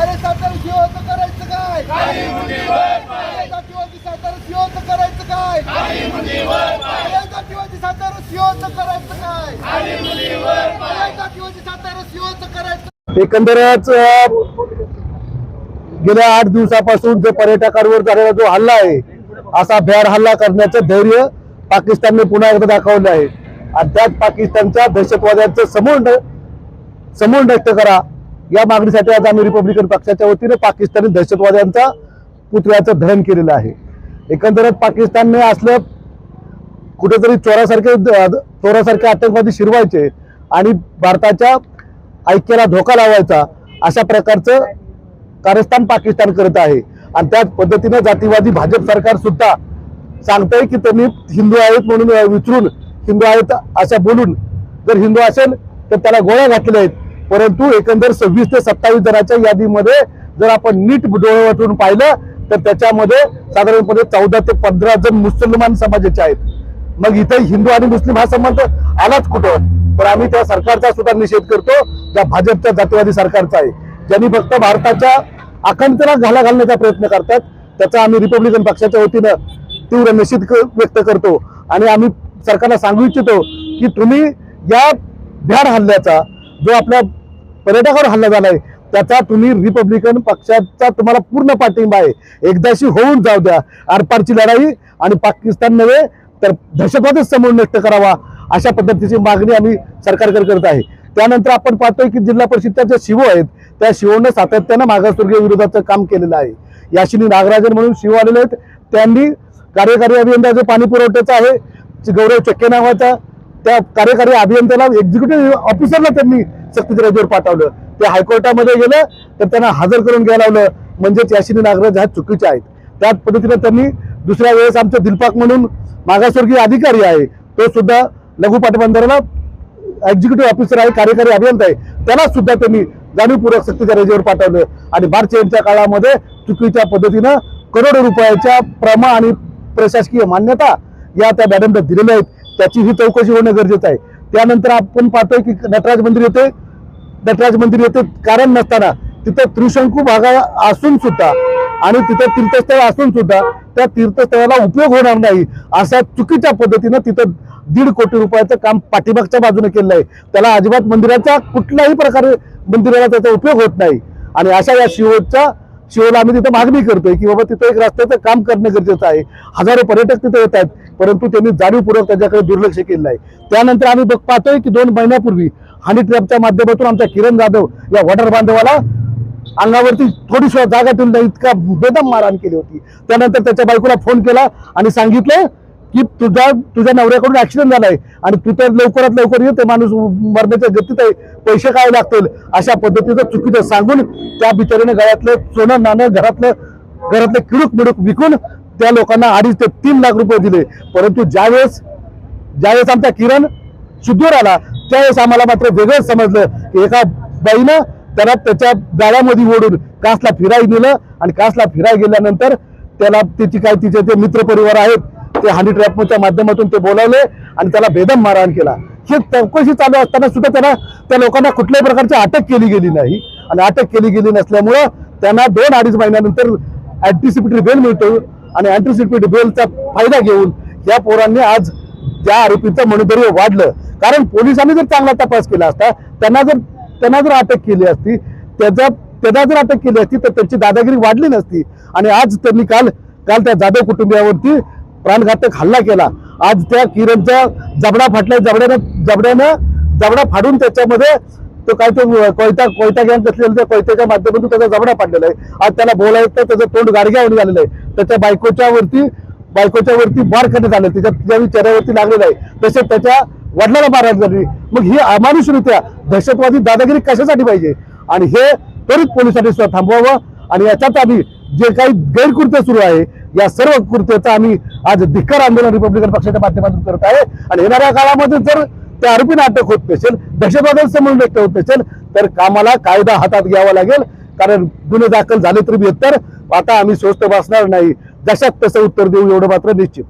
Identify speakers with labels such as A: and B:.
A: अरे सातारा शिवचं करायचं काय? जातीवादी सातारा शिवचं करायचं काय? अरे जातीवादी सातारा शिवचं करायचं काय? जातीवादी सातारा शिवचं करायचं
B: एकंदरच गेल्या आठ दिवसापासून जो पर्यटकांवर झालेला जो हल्ला आहे असा भ्याड हल्ला करण्याचं धैर्य पाकिस्तानने पुन्हा एकदा दाखवलं आहे. आणि त्यात पाकिस्तानच्या दहशतवाद्यांचं समूळ समूळ व्यक्त करा. या मागणीसाठी आज आम्ही रिपब्लिकन पक्षाच्या वतीने पाकिस्तानी दहशतवाद्यांचा पुतळ्याचं दहन केलेलं आहे. एकंदरीत पाकिस्तानने असलं कुठेतरी चोरासारखे चोरासारखे आतंकवादी शिरवायचे आणि भारताच्या ऐक्याला धोका लावायचा अशा प्रकारचं कारस्थान पाकिस्तान करत आहे. आणि त्याच पद्धतीने जातीवादी भाजप सरकार सुद्धा सांगतंय की त्यांनी हिंदू आहेत म्हणून विचरून विचारून हिंदू आहेत अशा बोलून जर हिंदू असेल तर त्याला गोळ्या घातलेल्या आहेत. परंतु एकंदर सव्वीस ते सत्तावीस जणांच्या यादीमध्ये जर आपण नीट डोळे वाटून पाहिलं तर त्याच्यामध्ये साधारणपणे चौदा ते पंधरा जण मुसलमान समाजाचे आहेत. मग इथे हिंदू आणि मुस्लिम हा संबंध आलाच कुठं? पण आम्ही त्या सरकारचा सुद्धा निषेध करतो ज्या भाजपच्या जातीवादी सरकारचा आहे. ज्यांनी फक्त भारताच्या अखंडतेला घाला घालण्याचा प्रयत्न करतात त्याचा आम्ही रिपब्लिकन पक्षाच्या वतीनं तीव्र निषेध व्यक्त करतो. आणि आम्ही सरकारला सांगू इच्छितो की तुम्ही या भ्याड हल्ल्याचा जो आपल्या पर्यटकावर हल्ला झालाय. त्याचा तुम्ही रिपब्लिकन पक्षाचा तुम्हाला पूर्ण पाठिंबा आहे. एकदाशी होऊन जाऊ द्या. आरपारची लढाई आणि पाकिस्तान नव्हे तर दहशतवादच समोर नष्ट करावा अशा पद्धतीची मागणी आम्ही सरकारकडे करत आहे. त्यानंतर आपण पाहतोय की जिल्हा परिषदच्या ज्या शिवो आहेत त्या शिवोनं सातत्यानं मागासवर्गीय विरोधाचं काम केलेलं आहे. याशिनी नागराजन म्हणून शिव आलेले आहेत. त्यांनी कार्यकारी अभियंता जो पाणी पुरवठ्याचा आहे गौरव चक्के नावाचा त्या कार्यकारी अभियंत्याला एक्झिक्युटिव्ह ऑफिसरला त्यांनी सक्तीच्या रजेवर पाठवलं. ते हायकोर्टामध्ये गेलं तर त्यांना हजर करून घ्यायला लावलं. म्हणजेच याशिनी नागराज ह्या चुकीच्या आहेत. त्याच पद्धतीनं त्यांनी दुसऱ्या वेळेस आमचे दिलपाक म्हणून मागासवर्गीय अधिकारी आहे तो सुद्धा लघु पाटबंधाराला एक्झिक्युटिव्ह ऑफिसर आहे कार्यकारी अभियंता आहे. त्याला सुद्धा त्यांनी जाणीवपूर्वक सक्तीच्या रजेवर पाठवलं. आणि मार्च यांच्या काळामध्ये चुकीच्या पद्धतीनं करोडो रुपयाच्या प्रमा आणि प्रशासकीय मान्यता या त्या मॅडमला दिलेल्या आहेत. त्याची ही चौकशी होणं गरजेचं आहे. त्यानंतर आपण पाहतोय की नटराज मंदिर येते. नटराज मंदिर येते कारण नसताना तिथं त्रिशंकू भागा असून सुद्धा आणि तिथं तीर्थस्थळ असून सुद्धा त्या तीर्थस्थळाला उपयोग होणार नाही अशा चुकीच्या पद्धतीनं तिथं दीड कोटी रुपयाचं काम पाठीमागच्या बाजूने केलेलं आहे. त्याला अजिबात मंदिराचा कुठल्याही प्रकारे मंदिराला त्याचा उपयोग होत नाही. आणि अशा या शिवच्या शिवला आम्ही तिथं मागणी करतोय की बाबा तिथं एक रस्त्याचं काम करणं गरजेचं आहे. हजारो पर्यटक तिथे येतात आहेत. परंतु त्यांनी जाणीवपूर्वक त्याच्याकडे दुर्लक्ष केलेलं आहे. त्यानंतर आम्ही बघ पाहतोय की दोन महिन्यापूर्वी हनी ट्रॅपच्या माध्यमातून आमच्या किरण जाधव या वॉटर बांधवाला अंगावरती थोडीशी जागा देऊन इतका बेदम मारहाण केली होती. त्यानंतर त्याच्या बायकोला फोन केला आणि सांगितलं की तुझा तुझ्या नवऱ्याकडून ऍक्सिडेंट झालाय आणि तू तर लवकरात लवकर ये ते माणूस मरण्याच्या गतीत आहे पैसे काय लागतील. अशा पद्धतीचं चुकीचं सांगून त्या बिचारीने गळ्यातलं सोनं नाणं घरातलं घरातलं किडूक मिडूक विकून त्या लोकांना अडीच ते तीन लाख रुपये दिले. परंतु ज्यावेळेस ज्यावेळेस आमचा किरण शुद्धूर आला त्यावेळेस आम्हाला मात्र वेगळंच समजलं की एका बाईनं त्याला त्याच्या गाड्यामध्ये ओढून कासला फिराय दिलं आणि कासला फिराय गेल्यानंतर त्याला त्याची काय तिचे ते मित्र परिवार आहेत ते हानी ट्रॅपच्या माध्यमातून ते बोलावले आणि त्याला बेदम मारहाण केला. हे चौकशी चालू असताना सुद्धा त्यांना त्या लोकांना कुठल्याही प्रकारची अटक केली गेली नाही. आणि अटक केली गेली नसल्यामुळं त्यांना दोन अडीच महिन्यानंतर अँटिसिपेटरी बेल मिळतो. आणि अँटीसिपी बेलचा फायदा घेऊन या पोरांनी आज त्या आरोपीचं मनोधैर्य वाढलं. कारण पोलिसांनी जर चांगला तपास केला असता त्यांना जर त्यांना जर अटक केली असती त्याचा त्यांना जर अटक केली असती तर त्यांची दादागिरी वाढली नसती. आणि आज त्यांनी काल काल त्या जाधव कुटुंबियावरती प्राणघातक हल्ला केला. आज त्या किरणचा जबडा फाटल्या जबड्यानं जबड्यानं जबडा फाडून त्याच्यामध्ये तो काय तो कोयता कोयता गॅंग असलेला त्या कोयत्याच्या माध्यमातून त्याचा जबडा फाडलेला आहे. आज त्याला बोलायचं त्याचं तोंड गाडग्यावर झालेलं आहे. त्याच्या बायकोच्या वरती बायकोच्या वरती वार करण्यात आलं त्याच्या तिच्या चेहऱ्यावरती लागलेलं आहे. तसेच त्याच्या वडिलाला मारहाण झाली. मग ही अमानुषरित्या दहशतवादी दादागिरी कशासाठी पाहिजे? आणि हे त्वरित पोलिसांनी सुद्धा थांबवावं. आणि याच्यात आम्ही जे काही गैरकृत्य सुरू आहे या सर्व कृत्याचा आम्ही आज धिक्कार आंदोलन रिपब्लिकन पक्षाच्या माध्यमातून करत आहे. आणि येणाऱ्या काळामध्ये जर त्या आरोपींना अटक होत नसेल दहशतवादाचं समोर व्यक्त होत नसेल तर कामाला कायदा हातात घ्यावा लागेल. कारण गुन्हे दाखल झाले तरी तर आता आम्ही स्वस्त बसणार नाही. जशात तसं उत्तर देऊ एवढं मात्र निश्चित.